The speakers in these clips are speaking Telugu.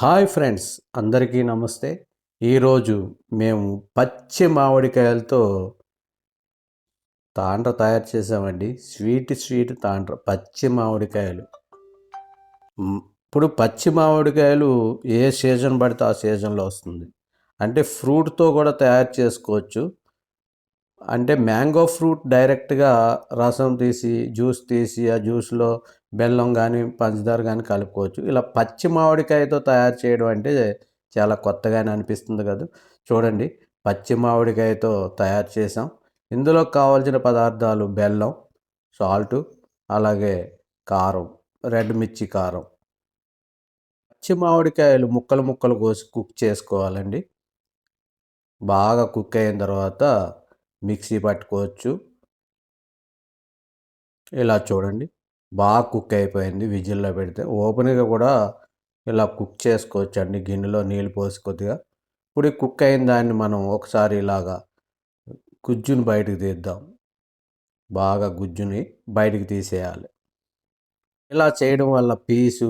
హాయ్ ఫ్రెండ్స్ అందరికీ నమస్తే. ఈరోజు మేము పచ్చి మామిడికాయలతో తాండ్ర తయారు చేసామండి. స్వీట్ స్వీట్ తాండ్ర పచ్చి మామిడికాయలు. ఇప్పుడు పచ్చి మామిడికాయలు ఏ సీజన్ పడితే ఆ సీజన్లో వస్తుంది. అంటే ఫ్రూట్తో కూడా తయారు చేసుకోవచ్చు. అంటే మ్యాంగో ఫ్రూట్ డైరెక్ట్గా రసం తీసి జ్యూస్ తీసి ఆ జ్యూస్లో బెల్లం కానీ పంచదార కానీ కలుపుకోవచ్చు. ఇలా పచ్చి మామిడికాయతో తయారు చేయడం అంటే చాలా కొత్తగానే అనిపిస్తుంది కదా. చూడండి పచ్చి మామిడికాయతో తయారు చేసాం. ఇందులో కావాల్సిన పదార్థాలు బెల్లం సాల్ట్ అలాగే కారం రెడ్ మిర్చి కారం. పచ్చి మామిడికాయలు ముక్కలు ముక్కలు కోసి కుక్ చేసుకోవాలండి. బాగా కుక్ అయిన తర్వాత మిక్సీ పట్టుకోవచ్చు. ఇలా చూడండి. బాగా కుక్ అయిపోయింది. విజిల్లో పెడితే ఓపెన్గా కూడా ఇలా కుక్ చేసుకోవచ్చు అండి గిన్నెలో నీళ్ళు పోసి కొద్దిగా. ఇప్పుడు ఈ కుక్ అయిన దాన్ని మనం ఒకసారి ఇలాగా గుజ్జుని బయటకు తీద్దాం. బాగా గుజ్జుని బయటికి తీసేయాలి. ఇలా చేయడం వల్ల పీసు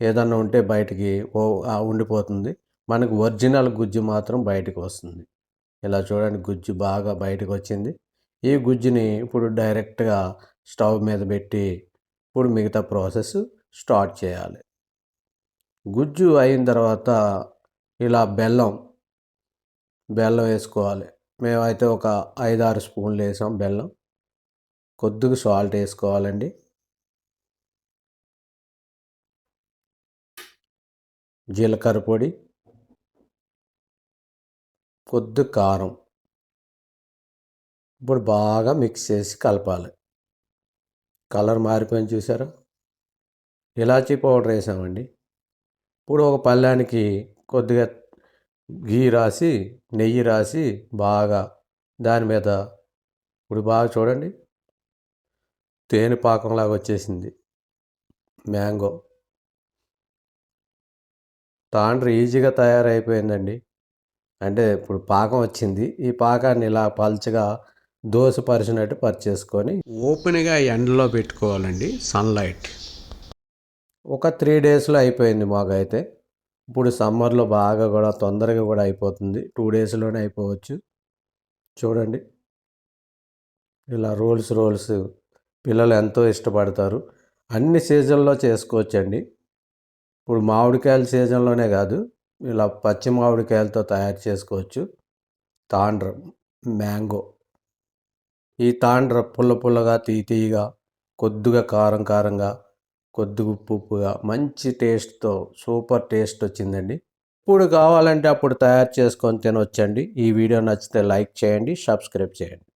ఏదన్నా ఉంటే బయటికి ఉండిపోతుంది. మనకు ఒరిజినల్ గుజ్జు మాత్రం బయటకు వస్తుంది. ఇలా చూడండి గుజ్జు బాగా బయటకు వచ్చింది ఈ గుజ్జుని ఇప్పుడు డైరెక్ట్గా స్టవ్ మీద పెట్టి ఇప్పుడు మిగతా ప్రాసెస్ స్టార్ట్ చేయాలి. గుజ్జు అయిన తర్వాత ఇలా బెల్లం బెల్లం వేసుకోవాలి. మేమైతే ఒక ఐదారు స్పూన్లు వేసాం బెల్లం. కొద్దిగా సాల్ట్ వేసుకోవాలండి. జీలకర్ర పొడి కొద్ది కారం. ఇప్పుడు బాగా మిక్స్ చేసి కలపాలి. కలర్ మారిపోయింది చూసారా? ఇలాచీ పౌడర్ వేసామండి. ఇప్పుడు ఒక పళ్ళానికి కొద్దిగా గీ రాసి నెయ్యి రాసి బాగా దాని మీద ఇప్పుడు బాగా చూడండి. తేనె పాకంలాగా వచ్చేసింది. మ్యాంగో. తాండ్ర ఈజీగా తయారైపోయిందండి. అంటే ఇప్పుడు పాకం వచ్చింది. ఈ పాకాన్ని ఇలా పల్చగా దోశ పరిచినట్టు పరిచేసుకొని ఓపెన్గా ఎండలో పెట్టుకోవాలండి సన్లైట్. ఒక త్రీ డేస్లో అయిపోయింది మాకైతే. ఇప్పుడు సమ్మర్లో బాగా కూడా తొందరగా కూడా అయిపోతుంది. టూ డేస్లోనే అయిపోవచ్చు. చూడండి. ఇలా రోల్స్ రోల్స్ పిల్లలు ఎంతో ఇష్టపడతారు. అన్ని సీజన్లో చేసుకోవచ్చండి. ఇప్పుడు మామిడికాయల సీజన్లోనే కాదు. ఇలా పచ్చి మామిడికాయలతో తయారు చేసుకోవచ్చు. తాండ్ర మ్యాంగో. ఈ తాండ్ర పుల్ల పుల్లగా తీ తీయగా కొద్దిగా కారం కారంగా కొద్దిగా ఉప్పు ఉప్పుగా మంచి టేస్ట్తో సూపర్ టేస్ట్ వచ్చిందండి. ఇప్పుడు కావాలంటే అప్పుడు తయారు చేసుకొని తినొచ్చండి. ఈ వీడియో నచ్చితే లైక్ చేయండి సబ్స్క్రైబ్ చేయండి.